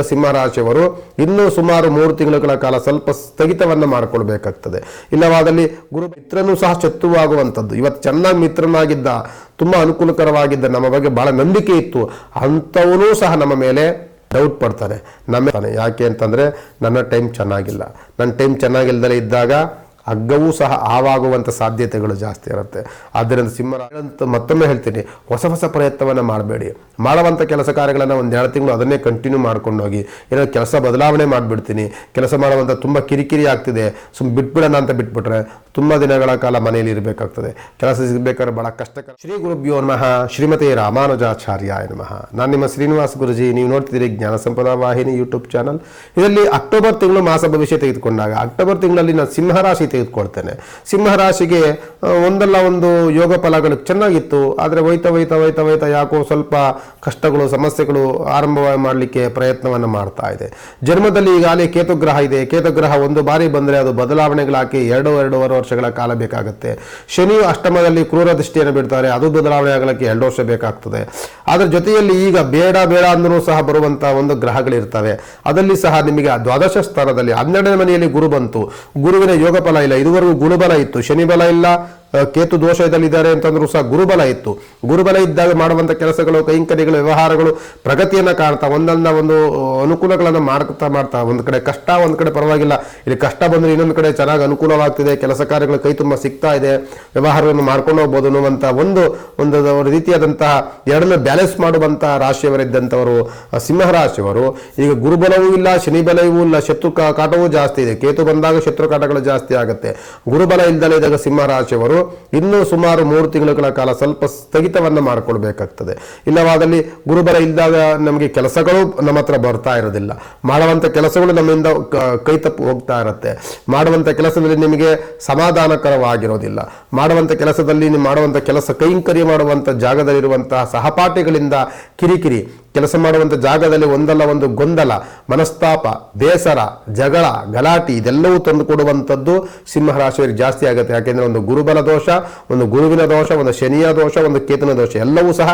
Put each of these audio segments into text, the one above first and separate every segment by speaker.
Speaker 1: ಸಿಂಹರಾಶಿಯವರು ಇನ್ನೂ ಸುಮಾರು ಮೂರು ತಿಂಗಳುಗಳ ಕಾಲ ಸ್ವಲ್ಪ ಸ್ಥಗಿತವನ್ನು ಮಾಡಿಕೊಳ್ಬೇಕಾಗ್ತದೆ. ಇಲ್ಲವಾದಲ್ಲಿ ಗುರು ಮಿತ್ರನೂ ಸಹ ಶತ್ರುವಾಗುವಂಥದ್ದು. ಇವತ್ತು ಚೆನ್ನಾಗಿ ಮಿತ್ರನಾಗಿದ್ದ, ತುಂಬ ಅನುಕೂಲಕರವಾಗಿದ್ದ ನಮ್ಮ ಬಗ್ಗೆ ಬಹಳ ನಂಬಿಕೆ ಇತ್ತು. ಅಂಥವನೂ ಸಹ ನಮ್ಮ ಮೇಲೆ ಡೌಟ್ ಪಡ್ತಾರೆ. ನಮ್ಮ ಯಾಕೆ ಅಂತಂದರೆ ನನ್ನ ಟೈಮ್ ಚೆನ್ನಾಗಿಲ್ಲ. ನನ್ನ ಟೈಮ್ ಚೆನ್ನಾಗಿಲ್ಲದಲ್ಲೇ ಇದ್ದಾಗ ಹಗ್ಗವೂ ಸಹ ಆವಾಗುವಂಥ ಸಾಧ್ಯತೆಗಳು ಜಾಸ್ತಿ ಇರುತ್ತೆ. ಆದ್ದರಿಂದ ಸಿಂಹ ಅಂತ ಮತ್ತೊಮ್ಮೆ ಹೇಳ್ತೀನಿ, ಹೊಸ ಹೊಸ ಪ್ರಯತ್ನವನ್ನು ಮಾಡಬೇಡಿ. ಮಾಡುವಂಥ ಕೆಲಸ ಕಾರ್ಯಗಳನ್ನು ಒಂದು ಎರಡು ತಿಂಗಳು ಅದನ್ನೇ ಕಂಟಿನ್ಯೂ ಮಾಡ್ಕೊಂಡು ಹೋಗಿ ಏನೋ ಕೆಲಸ ಬದಲಾವಣೆ ಮಾಡಿಬಿಡ್ತೀನಿ, ಕೆಲಸ ಮಾಡುವಂಥ ತುಂಬ ಕಿರಿಕಿರಿ ಆಗ್ತಿದೆ ಸುಮ್ಮನೆ ಬಿಟ್ಬಿಡೋಣ ಅಂತ ಬಿಟ್ಬಿಟ್ರೆ ತುಂಬ ದಿನಗಳ ಕಾಲ ಮನೆಯಲ್ಲಿ ಇರಬೇಕಾಗ್ತದೆ. ಕೆಲಸ ಸಿಗಬೇಕಾದ್ರೆ ಬಹಳ ಕಷ್ಟಕರ ಶ್ರೀ ಗುರುಭ್ಯೋ ನಮಃ. ಶ್ರೀಮತಿ ರಾಮಾನುಜಾಚಾರ್ಯ ನಮಃ. ನಾನು ನಿಮ್ಮ ಶ್ರೀನಿವಾಸ ಗುರುಜಿ. ನೀವು ನೋಡ್ತಿದ್ದೀರಿ ಜ್ಞಾನ ಸಂಪದ ವಾಹಿನಿ ಯೂಟ್ಯೂಬ್ ಚಾನಲ್. ಇದರಲ್ಲಿ ಅಕ್ಟೋಬರ್ ತಿಂಗಳು ಮಾಸ ಭವಿಷ್ಯ ತೆಗೆದುಕೊಂಡಾಗ, ಅಕ್ಟೋಬರ್ ತಿಂಗಳಲ್ಲಿ ನಾನು ಸಿಂಹರಾಶಿ ತೆಗೆದುಕೊಳ್ತೇನೆ. ಸಿಂಹರಾಶಿಗೆ ಒಂದಲ್ಲ ಒಂದು ಯೋಗ ಫಲಗಳು ಚೆನ್ನಾಗಿತ್ತು. ಆದರೆ ವೈತ ವೈತ ವೈತ ವೈತ ಯಾಕೋ ಸ್ವಲ್ಪ ಕಷ್ಟಗಳು, ಸಮಸ್ಯೆಗಳು ಆರಂಭ ಮಾಡಲಿಕ್ಕೆ ಪ್ರಯತ್ನವನ್ನು ಮಾಡ್ತಾ ಇದೆ. ಜನ್ಮದಲ್ಲಿ ಈಗಾಗಲೇ ಕೇತುಗ್ರಹ ಇದೆ. ಕೇತುಗ್ರಹ ಒಂದು ಬಾರಿ ಬಂದರೆ ಅದು ಬದಲಾವಣೆಗಳಾಕಿ ಎರಡು, ಎರಡೂವರೆ ವರ್ಷಗಳ ಕಾಲ ಬೇಕಾಗುತ್ತೆ. ಶನಿಯು ಅಷ್ಟಮದಲ್ಲಿ ಕ್ರೂರ ದೃಷ್ಟಿಯನ್ನು ಬಿಡ್ತಾರೆ. ಅದು ಬದಲಾವಣೆ ಆಗಲಿಕ್ಕೆ ಎರಡು ವರ್ಷ ಬೇಕಾಗ್ತದೆ. ಅದರ ಜೊತೆಯಲ್ಲಿ ಈಗ ಬೇಡ ಬೇಡ ಅಂದರೂ ಸಹ ಬರುವಂತಹ ಒಂದು ಗ್ರಹಗಳಿರ್ತವೆ. ಅದರಲ್ಲಿ ಸಹ ನಿಮಗೆ ದ್ವಾದಶ ಸ್ಥಾನದಲ್ಲಿ ಹನ್ನೆರಡನೇ ಮನೆಯಲ್ಲಿ ಗುರು ಬಂತು. ಗುರುವಿನ ಯೋಗ ಫಲ ಇಲ್ಲ. ಇದುವರೆಗೂ ಗುರುಬಲ ಇತ್ತು. ಶನಿ ಬಲ ಇಲ್ಲ. ಕೇತು ದೋಷದಲ್ಲಿದ್ದಾರೆ ಅಂತಂದ್ರೂ ಸಹ ಗುರುಬಲ ಇತ್ತು. ಗುರುಬಲ ಇದ್ದಾಗ ಮಾಡುವಂಥ ಕೆಲಸಗಳು, ಕೈಂಕರ್ಯಗಳು, ವ್ಯವಹಾರಗಳು ಪ್ರಗತಿಯನ್ನು ಕಾಣ್ತಾ, ಒಂದಲ್ಲ ಒಂದು ಅನುಕೂಲಗಳನ್ನು ಮಾಡ್ತಾ ಮಾಡ್ತಾ, ಒಂದು ಕಡೆ ಕಷ್ಟ, ಒಂದು ಕಡೆ ಪರವಾಗಿಲ್ಲ. ಇಲ್ಲಿ ಕಷ್ಟ ಬಂದರೆ ಇನ್ನೊಂದು ಕಡೆ ಚೆನ್ನಾಗಿ ಅನುಕೂಲವಾಗ್ತಿದೆ, ಕೆಲಸ ಕಾರ್ಯಗಳು ಕೈ ತುಂಬ ಸಿಗ್ತಾ ಇದೆ ವ್ಯವಹಾರವನ್ನು ಮಾಡ್ಕೊಂಡು ಹೋಗ್ಬೋದು ಅನ್ನುವಂಥ ಒಂದು ಒಂದು ರೀತಿಯಾದಂತಹ ಎರಡನ್ನ ಬ್ಯಾಲೆನ್ಸ್ ಮಾಡುವಂತಹ ರಾಶಿಯವರಿದ್ದಂಥವರು ಸಿಂಹ ರಾಶಿಯವರು. ಈಗ ಗುರುಬಲವೂ ಇಲ್ಲ ಶನಿಬಲವೂ ಇಲ್ಲ, ಶತ್ರು ಕಾಟವೂ ಜಾಸ್ತಿ ಇದೆ. ಕೇತು ಬಂದಾಗ ಶತ್ರು ಕಾಟಗಳು ಜಾಸ್ತಿ ಆಗುತ್ತೆ. ಗುರುಬಲ ಇಲ್ದಲೇ ಇದ್ದಾಗ ಸಿಂಹರಾಶಿಯವರು ಇನ್ನೂ ಸುಮಾರು ಮೂರು ತಿಂಗಳುಗಳ ಕಾಲ ಸ್ವಲ್ಪ ಸ್ಥಗಿತವನ್ನು ಮಾಡಿಕೊಳ್ಬೇಕಾಗ್ತದೆ. ಇಲ್ಲವಾದಲ್ಲಿ ಗುರುಬರ ಇಲ್ಲದಾಗ ನಮಗೆ ಕೆಲಸಗಳು ನಮ್ಮ ಹತ್ರ ಬರ್ತಾ ಇರೋದಿಲ್ಲ. ಮಾಡುವಂಥ ಕೆಲಸಗಳು ನಮ್ಮಿಂದ ಕ- ತಪ್ಪು ಹೋಗ್ತಾ ಇರುತ್ತೆ. ಮಾಡುವಂಥ ಕೆಲಸದಲ್ಲಿ ನಿಮಗೆ ಸಮಾಧಾನಕರವಾಗಿರೋದಿಲ್ಲ. ಮಾಡುವಂಥ ಕೆಲಸದಲ್ಲಿ ನೀವು ಮಾಡುವಂಥ ಕೆಲಸ ಕೈಂಕರ್ಯ ಮಾಡುವಂಥ ಜಾಗದಲ್ಲಿರುವಂತಹ ಸಹಪಾಠಿಗಳಿಂದ ಕಿರಿಕಿರಿ, ಕೆಲಸ ಮಾಡುವಂಥ ಜಾಗದಲ್ಲಿ ಒಂದಲ್ಲ ಒಂದು ಗೊಂದಲ, ಮನಸ್ತಾಪ, ಬೇಸರ, ಜಗಳ, ಗಲಾಟಿ ಇದೆಲ್ಲವೂ ತಂದುಕೊಡುವಂಥದ್ದು ಸಿಂಹರಾಶಿಯವರಿಗೆ ಜಾಸ್ತಿ ಆಗುತ್ತೆ. ಯಾಕೆಂದರೆ ಒಂದು ಗುರುಬಲ ದೋಷ, ಒಂದು ಗುರುವಿನ ದೋಷ, ಒಂದು ಶನಿಯ ದೋಷ, ಒಂದು ಕೇತನ ದೋಷ, ಎಲ್ಲವೂ ಸಹ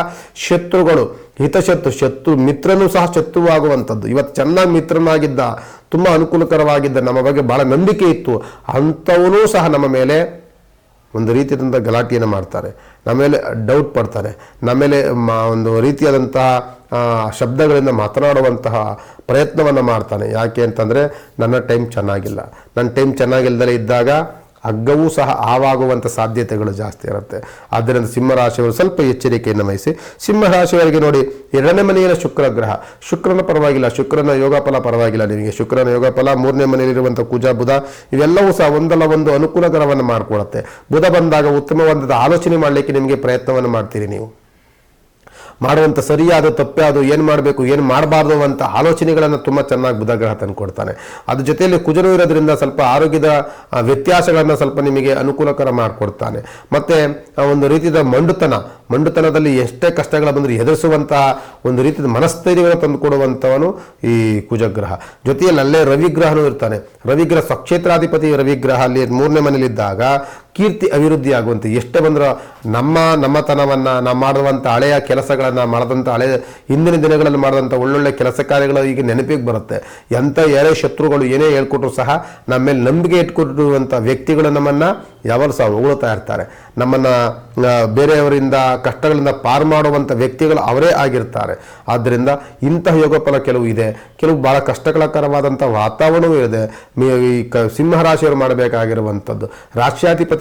Speaker 1: ಶತ್ರುಗಳು, ಹಿತಶತ್ರು, ಶತ್ರು ಮಿತ್ರನೂ ಸಹ ಶತ್ರುವಾಗುವಂಥದ್ದು ಇವತ್ತು ಚೆನ್ನಾಗಿ ಮಿತ್ರನಾಗಿದ್ದ, ತುಂಬ ಅನುಕೂಲಕರವಾಗಿದ್ದ, ನಮ್ಮ ಬಗ್ಗೆ ಬಹಳ ನಂಬಿಕೆ ಇತ್ತು. ಅಂಥವನೂ ಸಹ ನಮ್ಮ ಮೇಲೆ ಒಂದು ರೀತಿಯಾದಂಥ ಗಲಾಟೆಯನ್ನು ಮಾಡ್ತಾರೆ. ನಮ್ಮ ಮೇಲೆ ಡೌಟ್ ಪಡ್ತಾರೆ. ನಮ್ಮ ಮೇಲೆ ಒಂದು ರೀತಿಯಾದಂತಹ ಶಬ್ದಗಳಿಂದ ಮಾತನಾಡುವಂತಹ ಪ್ರಯತ್ನವನ್ನು ಮಾಡ್ತಾನೆ. ಯಾಕೆ ಅಂತಂದರೆ, ನನ್ನ ಟೈಮ್ ಚೆನ್ನಾಗಿಲ್ಲ. ನನ್ನ ಟೈಮ್ ಚೆನ್ನಾಗಿಲ್ಲದಲ್ಲೇ ಇದ್ದಾಗ ಹಗ್ಗವೂ ಸಹ ಆವಾಗುವಂಥ ಸಾಧ್ಯತೆಗಳು ಜಾಸ್ತಿ ಇರುತ್ತೆ. ಆದ್ದರಿಂದ ಸಿಂಹರಾಶಿಯವರು ಸ್ವಲ್ಪ ಎಚ್ಚರಿಕೆಯನ್ನು ವಹಿಸಿ. ಸಿಂಹರಾಶಿಯವರಿಗೆ ನೋಡಿ, ಎರಡನೇ ಮನೆಯ ಶುಕ್ರ ಗ್ರಹ. ಶುಕ್ರನ ಪರವಾಗಿಲ್ಲ, ಶುಕ್ರನ ಯೋಗ ಫಲ ಪರವಾಗಿಲ್ಲ ನಿಮಗೆ. ಶುಕ್ರನ ಯೋಗ ಫಲ, ಮೂರನೇ ಮನೆಯಲ್ಲಿರುವಂಥ ಕುಜ, ಬುಧ, ಇವೆಲ್ಲವೂ ಸಹ ಒಂದಲ್ಲ ಒಂದು ಅನುಕೂಲಕರವನ್ನು ಮಾಡಿಕೊಡುತ್ತೆ. ಬುಧ ಬಂದಾಗ ಉತ್ತಮವಾದ ಆಲೋಚನೆ ಮಾಡಲಿಕ್ಕೆ ನಿಮಗೆ ಪ್ರಯತ್ನವನ್ನು ಮಾಡ್ತೀರಿ ನೀವು. ಮಾಡುವಂಥ ಸರಿಯಾದ ತಪ್ಪ್ಯಾವುದು ಏನು ಮಾಡಬೇಕು, ಏನು ಮಾಡಬಾರ್ದು ಅಂತ ಆಲೋಚನೆಗಳನ್ನು ತುಂಬ ಚೆನ್ನಾಗಿ ತಂದು ಕೊಡ್ತಾನೆ. ಅದ್ರ ಜೊತೆಯಲ್ಲಿ ಕುಜರು ಇರೋದ್ರಿಂದ ಸ್ವಲ್ಪ ಆರೋಗ್ಯದ ವ್ಯತ್ಯಾಸಗಳನ್ನು ಸ್ವಲ್ಪ ನಿಮಗೆ ಅನುಕೂಲಕರ ಮಾಡಿಕೊಡ್ತಾನೆ. ಮತ್ತು ಒಂದು ರೀತಿಯ ಮಂಡುತನ, ಮಂಡುತನದಲ್ಲಿ ಎಷ್ಟೇ ಕಷ್ಟಗಳು ಬಂದರೂ ಎದುರಿಸುವಂತಹ ಒಂದು ರೀತಿಯ ಮನಸ್ಥೈರ್ಯವನ್ನು ತಂದು ಕೊಡುವಂಥವನು ಈ ಕುಜಗ್ರಹ. ಜೊತೆಯಲ್ಲಿ ಅಲ್ಲೇ ರವಿಗ್ರಹನೂ ಇರ್ತಾನೆ. ರವಿಗ್ರಹ ಸ್ವಕ್ಷೇತ್ರಾಧಿಪತಿ ರವಿಗ್ರಹ ಅಲ್ಲಿ ಮೂರನೇ ಮನೇಲಿದ್ದಾಗ ಕೀರ್ತಿ ಅಭಿವೃದ್ಧಿ ಆಗುವಂತೆ. ಎಷ್ಟು ಬಂದರೂ ನಮ್ಮ ನಮ್ಮತನವನ್ನು ನಾವು ಮಾಡುವಂಥ ಹಳೆಯ ಕೆಲಸಗಳನ್ನು ಮಾಡಿದಂಥ ಹಳೆಯ ಹಿಂದಿನ ದಿನಗಳಲ್ಲಿ ಮಾಡಿದಂಥ ಒಳ್ಳೊಳ್ಳೆ ಕೆಲಸ ಕಾರ್ಯಗಳು ಈಗ ನೆನಪಿಗೆ ಬರುತ್ತೆ. ಎಂಥ ಯಾರೇ ಶತ್ರುಗಳು ಏನೇ ಹೇಳ್ಕೊಟ್ರು ಸಹ ನಮ್ಮ ಮೇಲೆ ನಂಬಿಕೆ ಇಟ್ಕೊಟ್ಟಿರುವಂಥ ವ್ಯಕ್ತಿಗಳು ನಮ್ಮನ್ನು ಯಾವಾಗ ಸಹ ಹೊಗಳ್ತಾ ಇರ್ತಾರೆ. ನಮ್ಮನ್ನು ಬೇರೆಯವರಿಂದ ಕಷ್ಟಗಳಿಂದ ಪಾರು ಮಾಡುವಂಥ ವ್ಯಕ್ತಿಗಳು ಅವರೇ ಆಗಿರ್ತಾರೆ. ಆದ್ದರಿಂದ ಇಂತಹ ಯೋಗ ಫಲ ಕೆಲವು ಇದೆ. ಕೆಲವು ಭಾಳ ಕಷ್ಟಕರವಾದಂಥ ವಾತಾವರಣವೂ ಇದೆ. ಈ ಕ ಸಿಂಹರಾಶಿಯವರು ಮಾಡಬೇಕಾಗಿರುವಂಥದ್ದು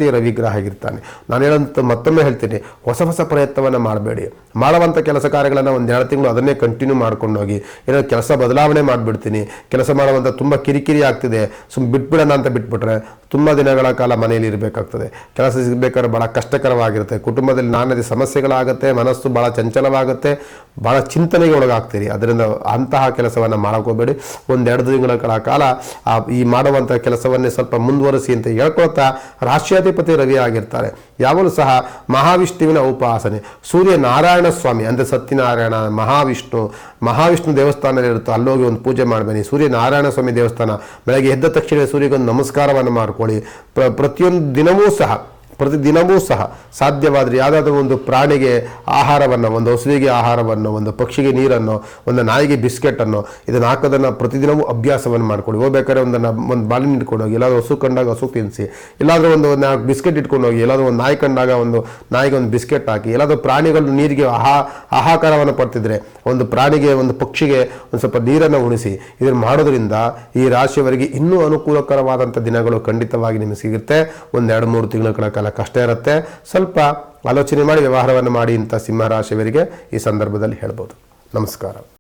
Speaker 1: ರಾಶ್ಯಾಧಿಪತಿ ರವಿಗ್ರಹ ಆಗಿರ್ತಾನೆ. ನಾನು ಹೇಳಂತ ಮತ್ತೊಮ್ಮೆ ಹೇಳ್ತೀನಿ, ಹೊಸ ಹೊಸ ಪ್ರಯತ್ನವನ್ನು ಮಾಡಬೇಡಿ. ಮಾಡುವಂಥ ಕೆಲಸ ಕಾರ್ಯಗಳನ್ನು ಒಂದು ಎರಡು ತಿಂಗಳು ಅದನ್ನೇ ಕಂಟಿನ್ಯೂ ಮಾಡ್ಕೊಂಡು ಹೋಗಿ ಏನೋ ಕೆಲಸ ಬದಲಾವಣೆ ಮಾಡಿಬಿಡ್ತೀನಿ, ಕೆಲಸ ಮಾಡುವಂಥ ತುಂಬ ಕಿರಿಕಿರಿ ಆಗ್ತಿದೆ ಸುಮ್ಮನೆ ಬಿಟ್ಬಿಡೋಣ ಅಂತ ಬಿಟ್ಬಿಟ್ರೆ ತುಂಬ ದಿನಗಳ ಕಾಲ ಮನೆಯಲ್ಲಿ ಇರಬೇಕಾಗ್ತದೆ. ಕೆಲಸ ಸಿಗಬೇಕಾದ್ರೆ ಭಾಳ ಕಷ್ಟಕರವಾಗಿರುತ್ತೆ. ಕುಟುಂಬದಲ್ಲಿ ನಾನದಿ ಸಮಸ್ಯೆಗಳಾಗುತ್ತೆ, ಮನಸ್ಸು ಭಾಳ ಚಂಚಲವಾಗುತ್ತೆ ಭಾಳ ಚಿಂತನೆಗೆ ಒಳಗಾಗ್ತೀರಿ. ಅದರಿಂದ ಅಂತಹ ಕೆಲಸವನ್ನು ಮಾಡ್ಕೋಬೇಡಿ. ಒಂದೆರಡು ದಿನಗಳ ಕಾಲ ಈ ಮಾಡುವಂಥ ಕೆಲಸವನ್ನೇ ಸ್ವಲ್ಪ ಮುಂದುವರಿಸಿ ಅಂತ ಹೇಳ್ಕೊಳ್ತಾ ರಾಷ್ಟ್ರಾಧಿಪತಿ ರವಿ ಆಗಿರ್ತಾರೆ. ಯಾವಾಗಲೂ ಸಹ ಮಹಾವಿಷ್ಣುವಿನ ಉಪಾಸನೆ. ಸೂರ್ಯ ನಾರಾಯಣ ಸ್ವಾಮಿ, ಅಂದರೆ ಸತ್ಯನಾರಾಯಣ ಮಹಾವಿಷ್ಣು ಮಹಾವಿಷ್ಣು ದೇವಸ್ಥಾನದಲ್ಲಿರುತ್ತೋ ಅಲ್ಲೋಗಿ ಒಂದು ಪೂಜೆ ಮಾಡಬೇಡಿ. ಸೂರ್ಯ ನಾರಾಯಣ ಸ್ವಾಮಿ ದೇವಸ್ಥಾನ. ಬೆಳಗ್ಗೆ ಎದ್ದ ತಕ್ಷಣ ಸೂರ್ಯಗೊಂದು ನಮಸ್ಕಾರವನ್ನು ಮಾಡ್ಕೊಳ್ಳಿ ಪ್ರ ಪ್ರತಿಯೊಂದು ದಿನವೂ ಸಹ ಪ್ರತಿದಿನವೂ ಸಹ ಸಾಧ್ಯವಾದರೆ ಯಾವುದಾದ್ರೂ ಒಂದು ಪ್ರಾಣಿಗೆ ಆಹಾರವನ್ನು, ಒಂದು ಹಸುವಿಗೆ ಆಹಾರವನ್ನು, ಒಂದು ಪಕ್ಷಿಗೆ ನೀರನ್ನು, ಒಂದು ನಾಯಿಗೆ ಬಿಸ್ಕೆಟನ್ನು ಇದನ್ನು ಹಾಕೋದನ್ನು ಪ್ರತಿದಿನವೂ ಅಭ್ಯಾಸವನ್ನು ಮಾಡ್ಕೊಳ್ಳಿ. ಹೋಗ್ಬೇಕಾದ್ರೆ ಒಂದು ನ- ಒಂದು ಬಾಲಿನ ಇಟ್ಕೊಂಡು ಹೋಗಿ, ಎಲ್ಲಾದರೂ ಹಸು ಕಂಡಾಗ ಹಸು ತಿನ್ನಿಸಿ ಇಲ್ಲಾದರೂ ಒಂದು ನಾಲ್ಕು ಬಿಸ್ಕೆಟ್ ಇಟ್ಕೊಂಡು ಹೋಗಿ, ಎಲ್ಲಾದರೂ ಒಂದು ನಾಯಿ ಕಂಡಾಗ ಒಂದು ನಾಯಿಗೆ ಒಂದು ಬಿಸ್ಕೆಟ್ ಹಾಕಿ, ಎಲ್ಲಾದರೂ ಪ್ರಾಣಿಗಳು ನೀರಿಗೆ ಆಹಾ, ಆಹಾಕಾರವನ್ನು ಪಡ್ತಿದ್ರೆ ಒಂದು ಪ್ರಾಣಿಗೆ, ಒಂದು ಪಕ್ಷಿಗೆ ಒಂದು ಸ್ವಲ್ಪ ನೀರನ್ನು ಉಣಿಸಿ, ಇದನ್ನು ಮಾಡೋದ್ರಿಂದ ಈ ರಾಶಿಯವರಿಗೆ ಇನ್ನೂ ಅನುಕೂಲಕರವಾದಂಥ ದಿನಗಳು ಖಂಡಿತವಾಗಿ ನಿಮಗೆ ಸಿಗುತ್ತೆ. ಒಂದು ಎರಡು ಮೂರು ತಿಂಗಳ ಕಾಲ ಕಷ್ಟ ಇರುತ್ತೆ. ಸ್ವಲ್ಪ ಆಲೋಚನೆ ಮಾಡಿ ವ್ಯವಹಾರವನ್ನು ಮಾಡಿ ಇಂಥ ಸಿಂಹ ರಾಶಿಯವರಿಗೆ ಈ ಸಂದರ್ಭದಲ್ಲಿ ಹೇಳ್ಬೋದು. ನಮಸ್ಕಾರ.